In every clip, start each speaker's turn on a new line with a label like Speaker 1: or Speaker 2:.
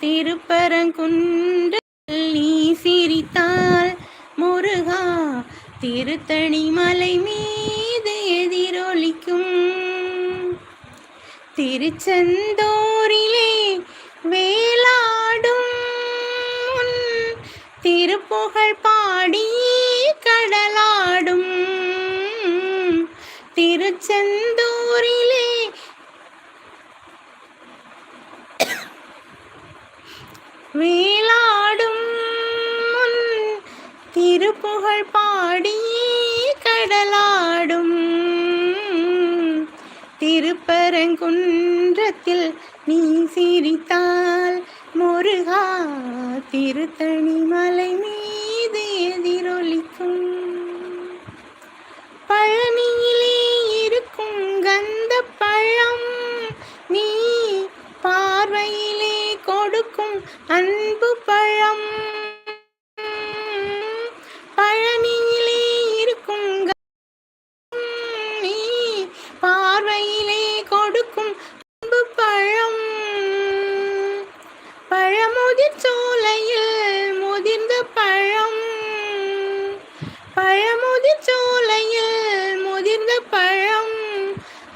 Speaker 1: திருப்பரங்குன்றில் நீ சிரித்தால் முருகா திருத்தணி மலை மீது எதிரொலிக்கும். திருச்செந்தூரிலே வேலாடும் திருப்புகழ் பாடி கடலாடும். திருச்செந்தூர் வேளாடும் திருப்புகழ் பாடி கடலாடும். திருப்பரங்குன்றத்தில் நீ சிரித்தால் முருகா திருத்தணி மலை மீது எதிரொலிக்கும். இருக்கும் அன்பு பழம். பழனியிலே இருக்கும் பார்வையிலே கொடுக்கும் அன்பு பழம். பழமுதிர் சோலையில் முதிர்ந்த பழம். பழமுதிர் சோலையில் முதிர்ந்த பழம்.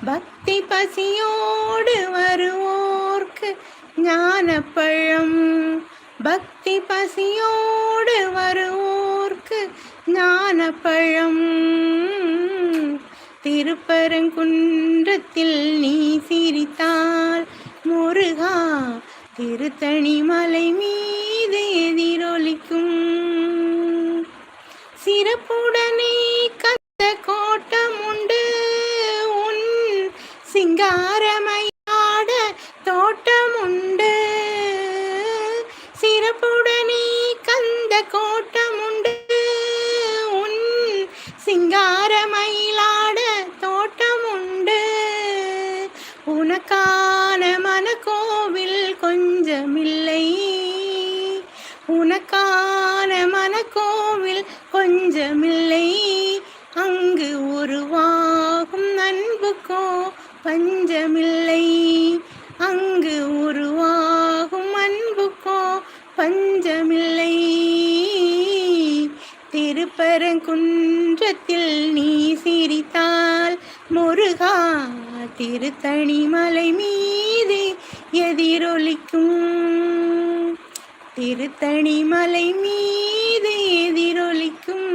Speaker 1: பக்தி பசியோடு வருவோம். ஞானப்பழம். பக்தி பசியோடு வருவோர்க்கு ஞானப்பழம். திருப்பரங்குன்றத்தில் நீ சிரித்தால் முருகா திருத்தணி மலை மீது எதிரொலிக்கும். சிறப்புடனே கந்த உனக்கான மனக்கோவில் கொஞ்சமில்லை. உனக்கான மனக்கோவில் கொஞ்சமில்லை. அங்கு உருவாகும் அன்புக்கோ பஞ்சமில்லை. அங்கு உருவாகும் அன்புக்கோ பஞ்சமில்லை. திருப்பரங்குன்றத்தில் நீ சிரித்தால் முருகா திருத்தணி மலை மீது எதிரொலிக்கும். திருத்தணி மலை மீது எதிரொலிக்கும்.